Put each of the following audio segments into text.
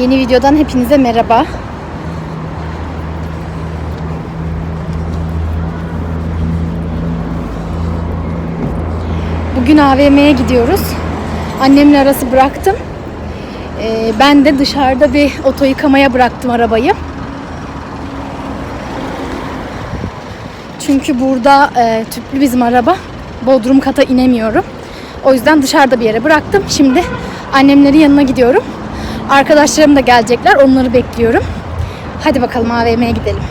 Yeni videodan hepinize merhaba. Bugün AVM'ye gidiyoruz. Annemle arası bıraktım. Ee, ben de dışarıda bir oto yıkamaya bıraktım arabayı. Çünkü burada e, tüplü bizim araba. Bodrum kata inemiyorum. O yüzden dışarıda bir yere bıraktım. Şimdi annemlerin yanına gidiyorum. Arkadaşlarım da gelecekler. Onları bekliyorum. Hadi bakalım AVM'ye gidelim.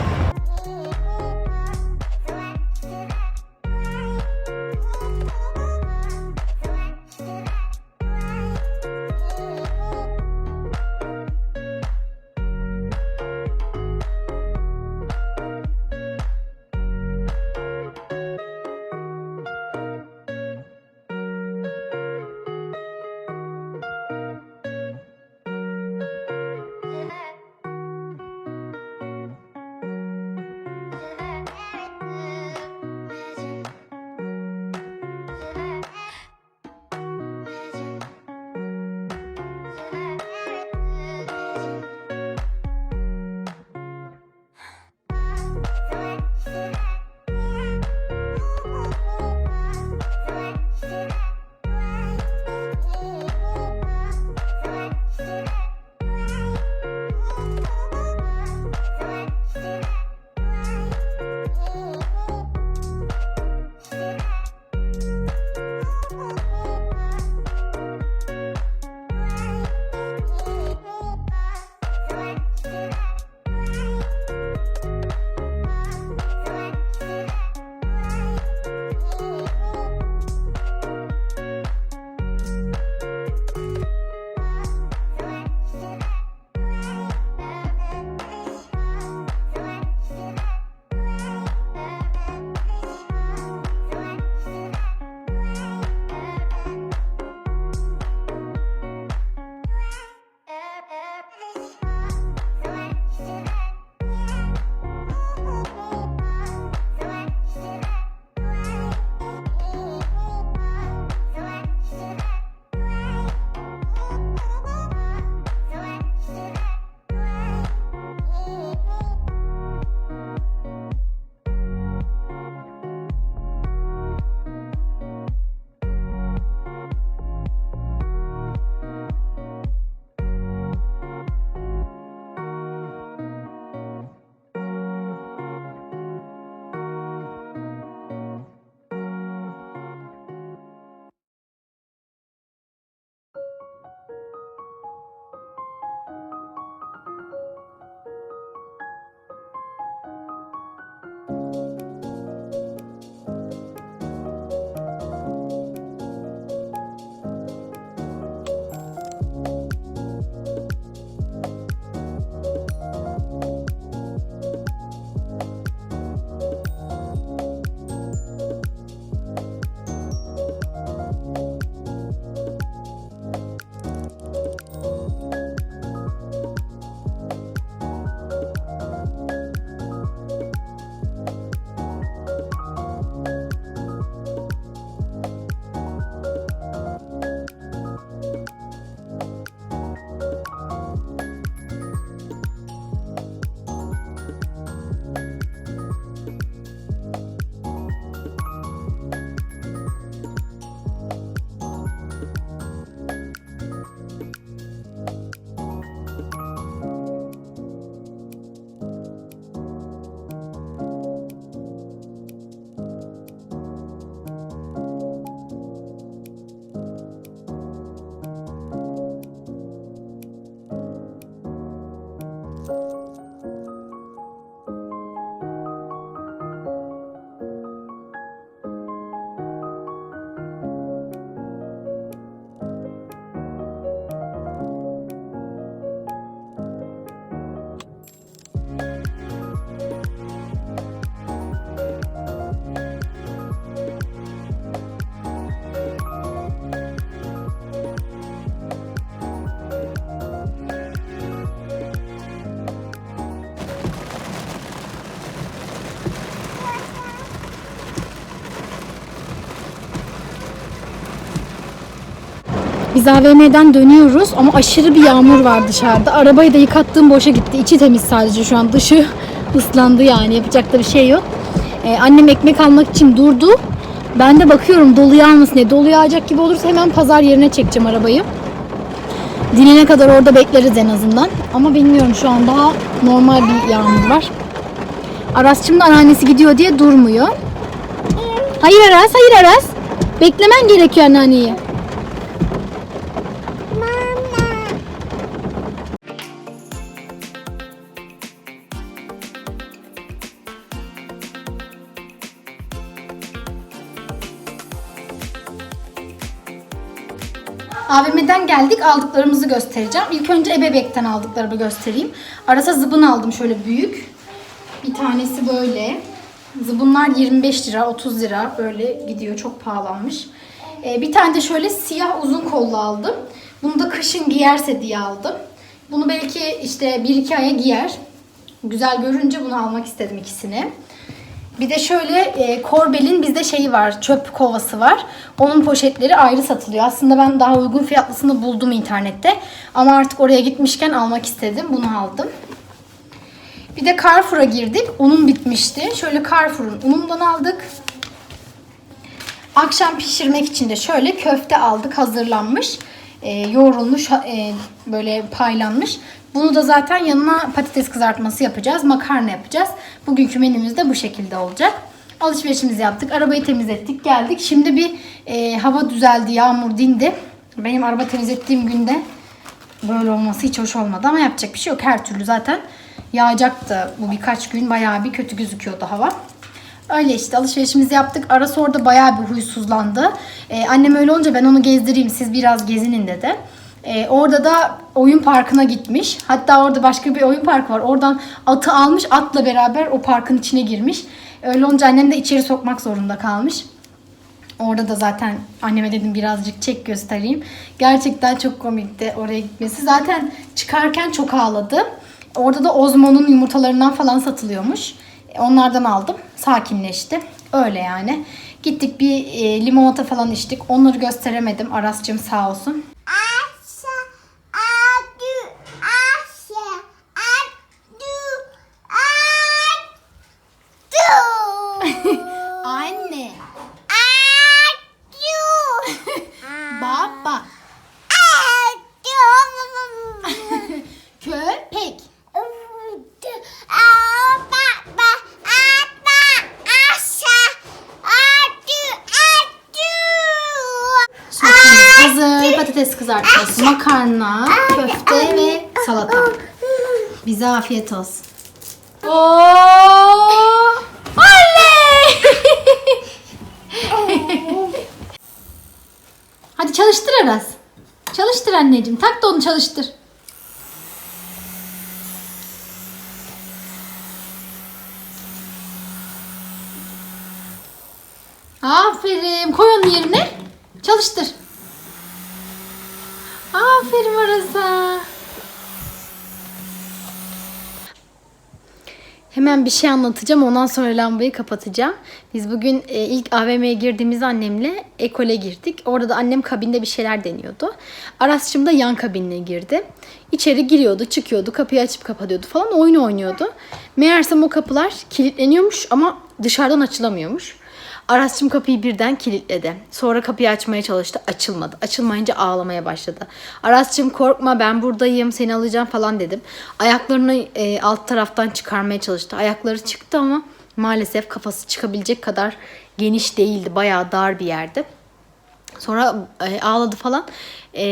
Biz AVM'den dönüyoruz ama aşırı bir yağmur var dışarıda. Arabayı da yıkattığım boşa gitti. İçi temiz sadece şu an. Dışı ıslandı yani. Yapacak da bir şey yok. Ee, annem ekmek almak için durdu. Ben de bakıyorum dolu yağmasın diye. Dolu yağacak gibi olursa hemen pazar yerine çekeceğim arabayı. Dinene kadar orada bekleriz en azından. Ama bilmiyorum şu an daha normal bir yağmur var. Aras'cığım da anneannesi gidiyor diye durmuyor. Hayır Aras, hayır Aras. Beklemen gerekiyor anneanneyi. AVM'den geldik aldıklarımızı göstereceğim. İlk önce ebebekten aldıklarımı göstereyim. Arasa zıbın aldım şöyle büyük. Bir tanesi böyle. Zıbınlar 25 lira, 30 lira böyle gidiyor. Çok pahalanmış. Ee, bir tane de şöyle siyah uzun kollu aldım. Bunu da kışın giyerse diye aldım. Bunu belki işte 1-2 aya giyer. Güzel görünce bunu almak istedim ikisini. Bir de şöyle e, Korbel'in bizde şeyi var, çöp kovası var. Onun poşetleri ayrı satılıyor. Aslında ben daha uygun fiyatlısını buldum internette. Ama artık oraya gitmişken almak istedim. Bunu aldım. Bir de Carrefour'a girdik. Unun bitmişti. Şöyle Carrefour'un unundan aldık. Akşam pişirmek için de şöyle köfte aldık hazırlanmış. E, yoğrulmuş, e, böyle paylanmış. Bunu da zaten yanına patates kızartması yapacağız. Makarna yapacağız. Bugünkü menümüz de bu şekilde olacak. Alışverişimizi yaptık. Arabayı temizlettik. Geldik. Şimdi bir e, hava düzeldi. Yağmur dindi. Benim araba temizlettiğim günde böyle olması hiç hoş olmadı ama yapacak bir şey yok. Her türlü zaten yağacaktı bu birkaç gün. Bayağı bir kötü gözüküyordu hava. Öyle işte alışverişimizi yaptık. Arası orada bayağı bir huysuzlandı. Ee, annem öyle olunca ben onu gezdireyim siz biraz gezinin dedi. Ee, orada da oyun parkına gitmiş. Hatta orada başka bir oyun parkı var. Oradan atı almış atla beraber o parkın içine girmiş. Öyle olunca annem de içeri sokmak zorunda kalmış. Orada da zaten anneme dedim birazcık çek göstereyim. Gerçekten çok komikti oraya gitmesi. Zaten çıkarken çok ağladı. Orada da Ozmo'nun yumurtalarından falan satılıyormuş. Onlardan aldım. Sakinleşti. Öyle yani. Gittik bir e, limonata falan içtik. Onları gösteremedim. Aras'cığım sağ olsun. Anne. Kızartması, makarna, köfte ve salata. Bize afiyet olsun. Oo! Oley! Hadi çalıştır Aras. Çalıştır anneciğim. Tak da onu çalıştır. Aferin. Koy onu yerine. Çalıştır. Aferin Aras'a. Hemen bir şey anlatacağım. Ondan sonra lambayı kapatacağım. Biz bugün e, ilk AVM'ye girdiğimiz annemle ekole girdik. Orada da annem kabinde bir şeyler deniyordu. Aras'cığım da yan kabinine girdi. İçeri giriyordu, çıkıyordu, kapıyı açıp kapatıyordu falan oyun oynuyordu. Meğersem o kapılar kilitleniyormuş ama dışarıdan açılamıyormuş. Aras'cığım kapıyı birden kilitledi. Sonra kapıyı açmaya çalıştı. Açılmadı. Açılmayınca ağlamaya başladı. Aras'cığım korkma ben buradayım seni alacağım falan dedim. Ayaklarını e, alt taraftan çıkarmaya çalıştı. Ayakları çıktı ama maalesef kafası çıkabilecek kadar geniş değildi. Bayağı dar bir yerdi. Sonra e, ağladı falan. E,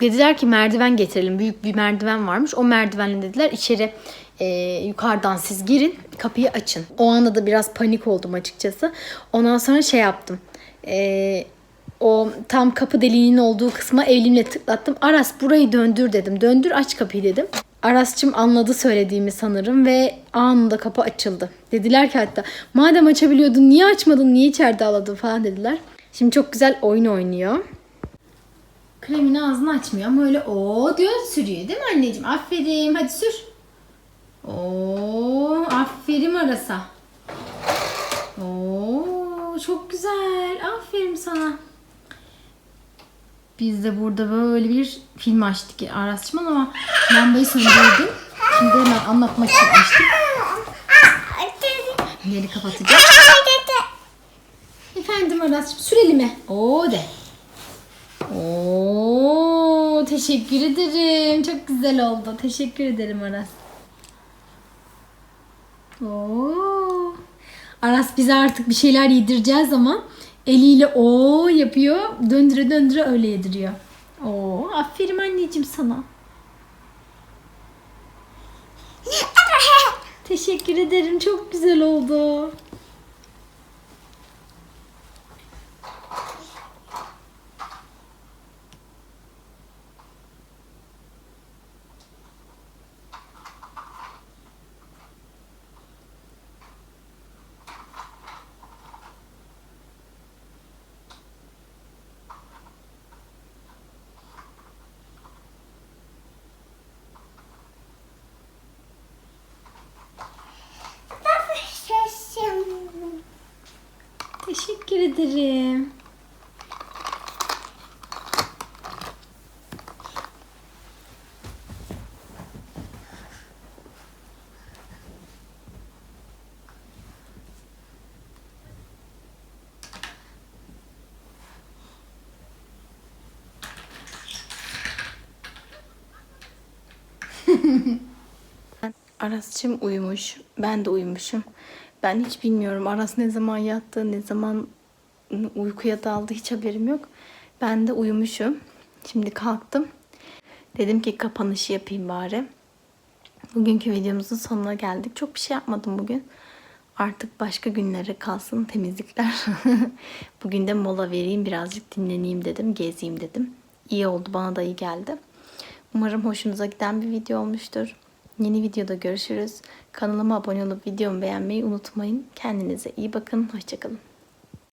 dediler ki merdiven getirelim. Büyük bir merdiven varmış. O merdivenle dediler içeri e, yukarıdan siz girin kapıyı açın. O anda da biraz panik oldum açıkçası. Ondan sonra şey yaptım. E, o tam kapı deliğinin olduğu kısma elimle tıklattım. Aras burayı döndür dedim. Döndür aç kapıyı dedim. Aras'cığım anladı söylediğimi sanırım ve anında kapı açıldı. Dediler ki hatta madem açabiliyordun niye açmadın niye içeride ağladın falan dediler. Şimdi çok güzel oyun oynuyor. Kremini ağzını açmıyor ama öyle o diyor sürüyor değil mi anneciğim? Aferin hadi sür. Oo, aferin Aras'a. Oo, çok güzel. Aferin sana. Biz de burada böyle bir film açtık Aras'cığım ama lambayı söndürdüm. Şimdi hemen anlatmak için açtım. Yeri kapatacağım. Efendim Aras'cığım sür elime. Oo de. Oo teşekkür ederim. Çok güzel oldu. Teşekkür ederim Aras. Oo. Aras bize artık bir şeyler yedireceğiz ama eliyle o yapıyor. Döndüre döndüre öyle yediriyor. Oo, aferin anneciğim sana. Teşekkür ederim. Çok güzel oldu. Teşekkür ederim. Aras'cığım uyumuş. Ben de uyumuşum. Ben hiç bilmiyorum Aras ne zaman yattı, ne zaman uykuya daldı hiç haberim yok. Ben de uyumuşum. Şimdi kalktım. Dedim ki kapanışı yapayım bari. Bugünkü videomuzun sonuna geldik. Çok bir şey yapmadım bugün. Artık başka günlere kalsın temizlikler. bugün de mola vereyim, birazcık dinleneyim dedim, gezeyim dedim. İyi oldu, bana da iyi geldi. Umarım hoşunuza giden bir video olmuştur. Yeni videoda görüşürüz. Kanalıma abone olup videomu beğenmeyi unutmayın. Kendinize iyi bakın. Hoşçakalın.